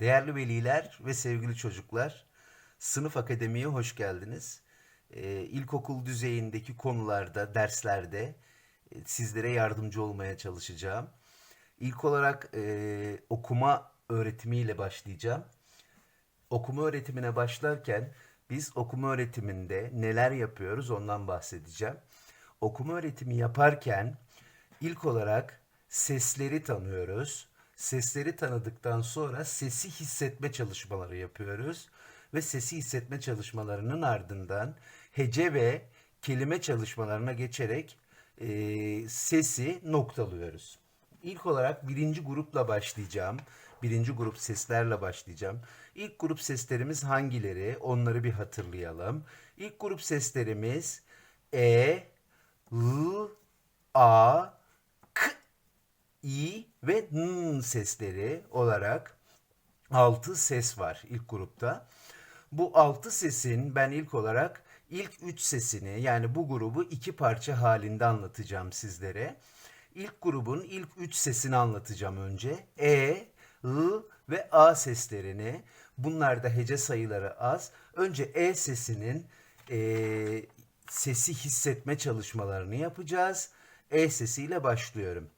Değerli veliler ve sevgili çocuklar, Sınıf Akademi'ye hoş geldiniz. Ee, ilkokul düzeyindeki konularda, derslerde e, sizlere yardımcı olmaya çalışacağım. İlk olarak e, okuma öğretimiyle başlayacağım. Okuma öğretimine başlarken biz okuma öğretiminde neler yapıyoruz ondan bahsedeceğim. Okuma öğretimi yaparken ilk olarak sesleri tanıyoruz. Sesleri tanıdıktan sonra sesi hissetme çalışmaları yapıyoruz ve sesi hissetme çalışmalarının ardından hece ve kelime çalışmalarına geçerek e, sesi noktalıyoruz. İlk olarak birinci grupla başlayacağım. Birinci grup seslerle başlayacağım. İlk grup seslerimiz hangileri? Onları bir hatırlayalım. İlk grup seslerimiz E, L, A, K, i ve n sesleri olarak 6 ses var ilk grupta. Bu 6 sesin ben ilk olarak ilk 3 sesini yani bu grubu iki parça halinde anlatacağım sizlere. İlk grubun ilk 3 sesini anlatacağım önce. E, L ve A seslerini. Bunlarda hece sayıları az. Önce E sesinin e, sesi hissetme çalışmalarını yapacağız. E sesiyle başlıyorum.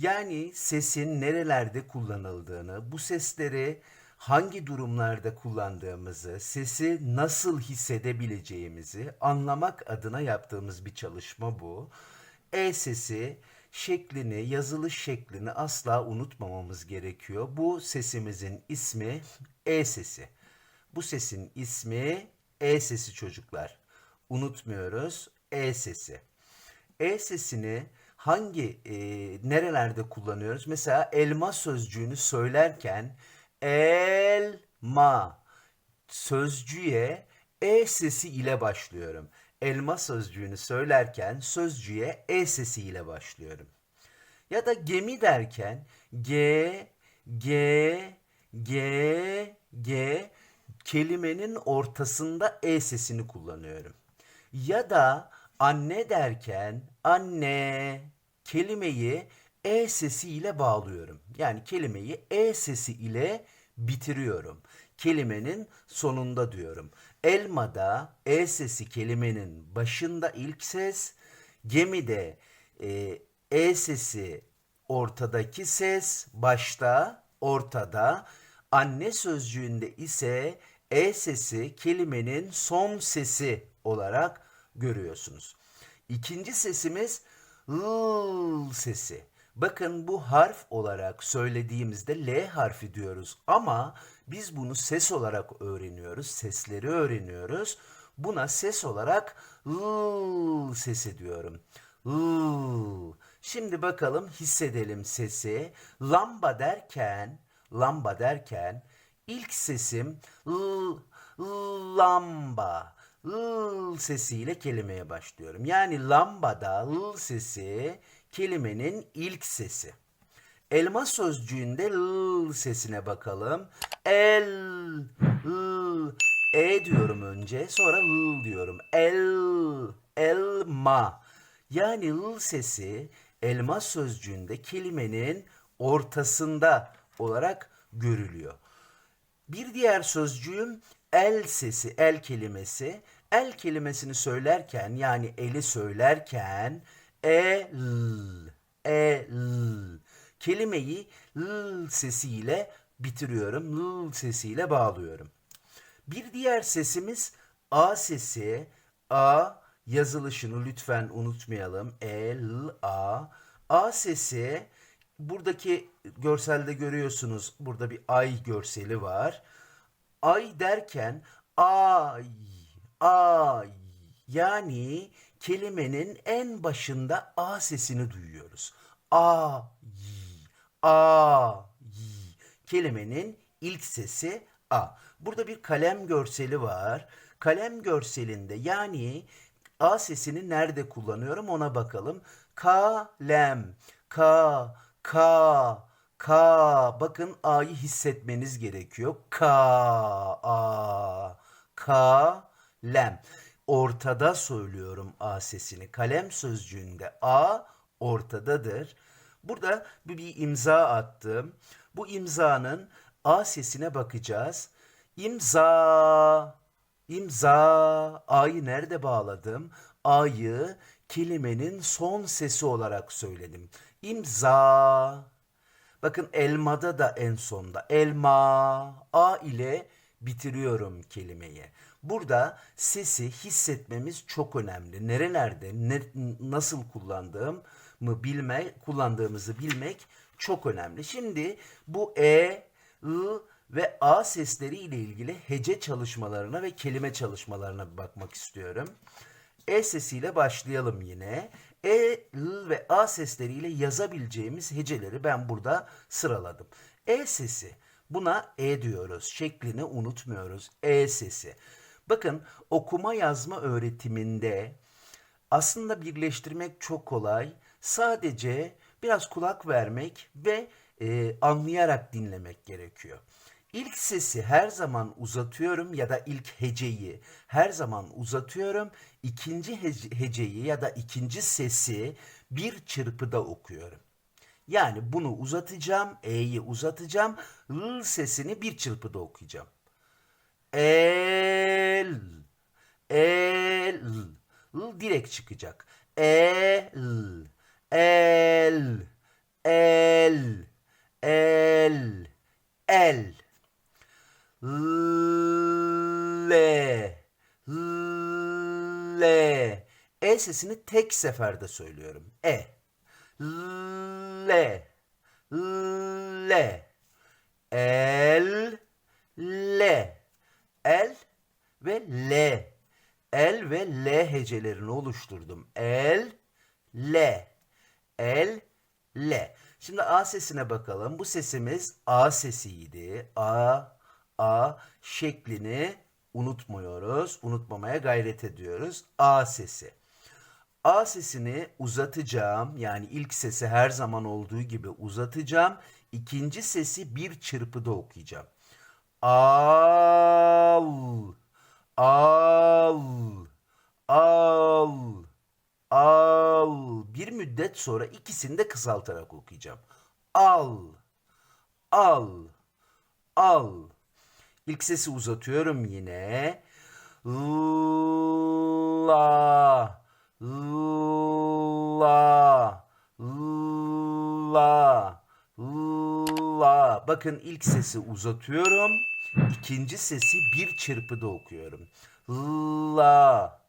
Yani sesin nerelerde kullanıldığını, bu sesleri hangi durumlarda kullandığımızı, sesi nasıl hissedebileceğimizi anlamak adına yaptığımız bir çalışma bu. E sesi şeklini, yazılış şeklini asla unutmamamız gerekiyor. Bu sesimizin ismi E sesi. Bu sesin ismi E sesi çocuklar. Unutmuyoruz E sesi. E sesini hangi e, nerelerde kullanıyoruz? Mesela elma sözcüğünü söylerken elma sözcüğe e sesi ile başlıyorum. Elma sözcüğünü söylerken sözcüğe e sesi ile başlıyorum. Ya da gemi derken G, G, G, G kelimenin ortasında E sesini kullanıyorum. Ya da anne derken anne kelimeyi E sesi ile bağlıyorum. Yani kelimeyi E sesi ile bitiriyorum. Kelimenin sonunda diyorum. Elmada E sesi kelimenin başında ilk ses, gemide e, E sesi ortadaki ses başta, ortada. Anne sözcüğünde ise E sesi kelimenin son sesi olarak görüyorsunuz. İkinci sesimiz l sesi. Bakın bu harf olarak söylediğimizde L harfi diyoruz ama biz bunu ses olarak öğreniyoruz. Sesleri öğreniyoruz. Buna ses olarak l sesi diyorum. L. Şimdi bakalım hissedelim sesi. Lamba derken, lamba derken ilk sesim l, lamba. L sesiyle kelimeye başlıyorum. Yani lambada L sesi kelimenin ilk sesi. Elma sözcüğünde L sesine bakalım. El, L, E diyorum önce sonra L diyorum. El, elma. Yani L sesi elma sözcüğünde kelimenin ortasında olarak görülüyor. Bir diğer sözcüğüm el sesi, el kelimesi. El kelimesini söylerken yani eli söylerken el, el kelimeyi l sesiyle bitiriyorum. L sesiyle bağlıyorum. Bir diğer sesimiz A sesi. A yazılışını lütfen unutmayalım. E, L, A. A sesi buradaki görselde görüyorsunuz. Burada bir ay görseli var. Ay derken ay, ay yani kelimenin en başında A sesini duyuyoruz. A, a, kelimenin ilk sesi A. Burada bir kalem görseli var. Kalem görselinde yani A sesini nerede kullanıyorum ona bakalım. Kalem, ka, ka, ka. Bakın A'yı hissetmeniz gerekiyor. Ka, a, ka, lem. Ortada söylüyorum A sesini. Kalem sözcüğünde A ortadadır. Burada bir, bir imza attım. Bu imzanın A sesine bakacağız. İmza. İmza. A'yı nerede bağladım? A'yı kelimenin son sesi olarak söyledim. İmza. Bakın elmada da en sonda. Elma. A ile bitiriyorum kelimeyi. Burada sesi hissetmemiz çok önemli. Nerelerde, ne, nasıl kullandığımı bilme, kullandığımızı bilmek çok önemli. Şimdi bu e, ı ve a sesleri ile ilgili hece çalışmalarına ve kelime çalışmalarına bir bakmak istiyorum. E sesiyle başlayalım yine. E, L ve A sesleriyle yazabileceğimiz heceleri ben burada sıraladım. E sesi. Buna E diyoruz. Şeklini unutmuyoruz. E sesi. Bakın okuma yazma öğretiminde aslında birleştirmek çok kolay. Sadece biraz kulak vermek ve e, anlayarak dinlemek gerekiyor. İlk sesi her zaman uzatıyorum ya da ilk heceyi her zaman uzatıyorum. İkinci hece- heceyi ya da ikinci sesi bir çırpıda okuyorum. Yani bunu uzatacağım, e'yi uzatacağım, l sesini bir çırpıda okuyacağım. El, el, l direkt çıkacak. El, el, el, el, el. Le, le. E sesini tek seferde söylüyorum. E. Le, le. El, le. El ve L. El ve L hecelerini oluşturdum. El, L. El, L. Şimdi A sesine bakalım. Bu sesimiz A sesiydi. A, A şeklini unutmuyoruz. Unutmamaya gayret ediyoruz. A sesi. A sesini uzatacağım. Yani ilk sesi her zaman olduğu gibi uzatacağım. İkinci sesi bir çırpıda okuyacağım. Al, al, al, al. Bir müddet sonra ikisini de kısaltarak okuyacağım. Al, al, al. İlk sesi uzatıyorum yine. La, la, la, la. Bakın ilk sesi uzatıyorum. İkinci sesi bir çırpıda okuyorum. La,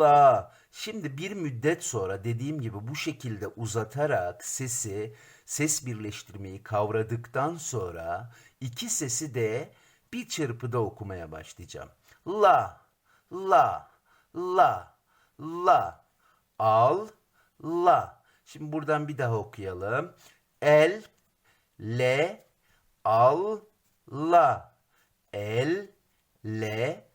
la. Şimdi bir müddet sonra dediğim gibi bu şekilde uzatarak sesi, ses birleştirmeyi kavradıktan sonra iki sesi de bir çırpıda okumaya başlayacağım. La, la, la, la. Al, la. Şimdi buradan bir daha okuyalım. El, le, al, la. El, le,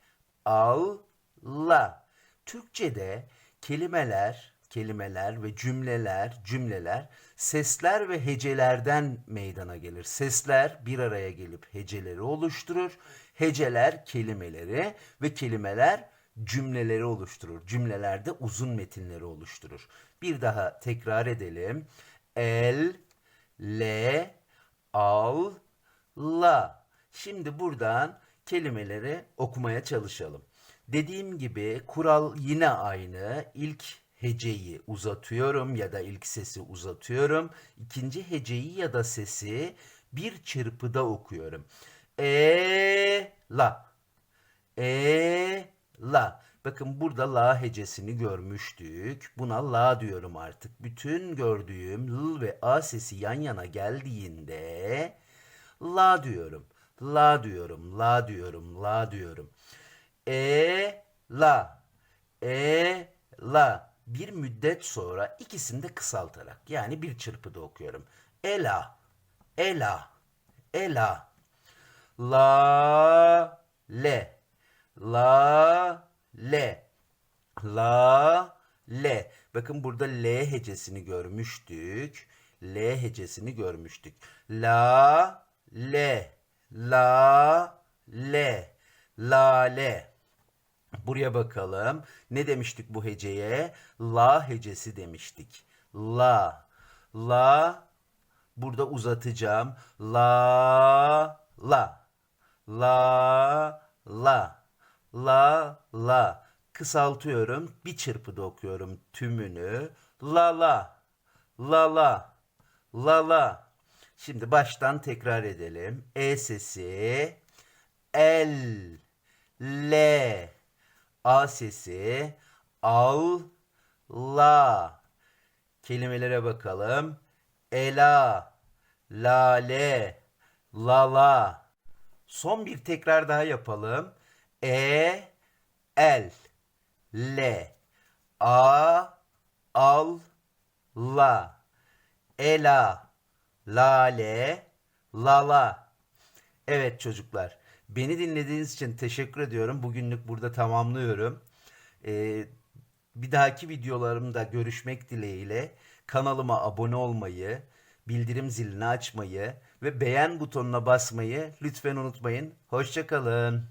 al, la. Türkçe'de kelimeler, kelimeler ve cümleler, cümleler sesler ve hecelerden meydana gelir. Sesler bir araya gelip heceleri oluşturur. Heceler kelimeleri ve kelimeler cümleleri oluşturur. Cümlelerde uzun metinleri oluşturur. Bir daha tekrar edelim. El, le, al, la. Şimdi buradan kelimeleri okumaya çalışalım. Dediğim gibi kural yine aynı. İlk heceyi uzatıyorum ya da ilk sesi uzatıyorum. İkinci heceyi ya da sesi bir çırpıda okuyorum. E la. E la. Bakın burada la hecesini görmüştük. Buna la diyorum artık. Bütün gördüğüm l ve a sesi yan yana geldiğinde la diyorum. La diyorum, la diyorum, la diyorum. E la. E la. Bir müddet sonra ikisini de kısaltarak yani bir çırpıda okuyorum. Ela. Ela. Ela. La le. La le. La le. Bakın burada L hecesini görmüştük. L hecesini görmüştük. La le. La le. Lale. Buraya bakalım. Ne demiştik bu heceye? La hecesi demiştik. La. La. Burada uzatacağım. La la. La la. La la. Kısaltıyorum. Bir çırpıda okuyorum tümünü. La la. La la. La la. Şimdi baştan tekrar edelim. E sesi. El. L. A sesi. Al. La. Kelimelere bakalım. Ela. Lale. Lala. Son bir tekrar daha yapalım. E. El. L. A. Al. La. Ela. Lale. Lala. Evet çocuklar. Beni dinlediğiniz için teşekkür ediyorum. Bugünlük burada tamamlıyorum. Ee, bir dahaki videolarımda görüşmek dileğiyle kanalıma abone olmayı, bildirim zilini açmayı ve beğen butonuna basmayı lütfen unutmayın. Hoşçakalın.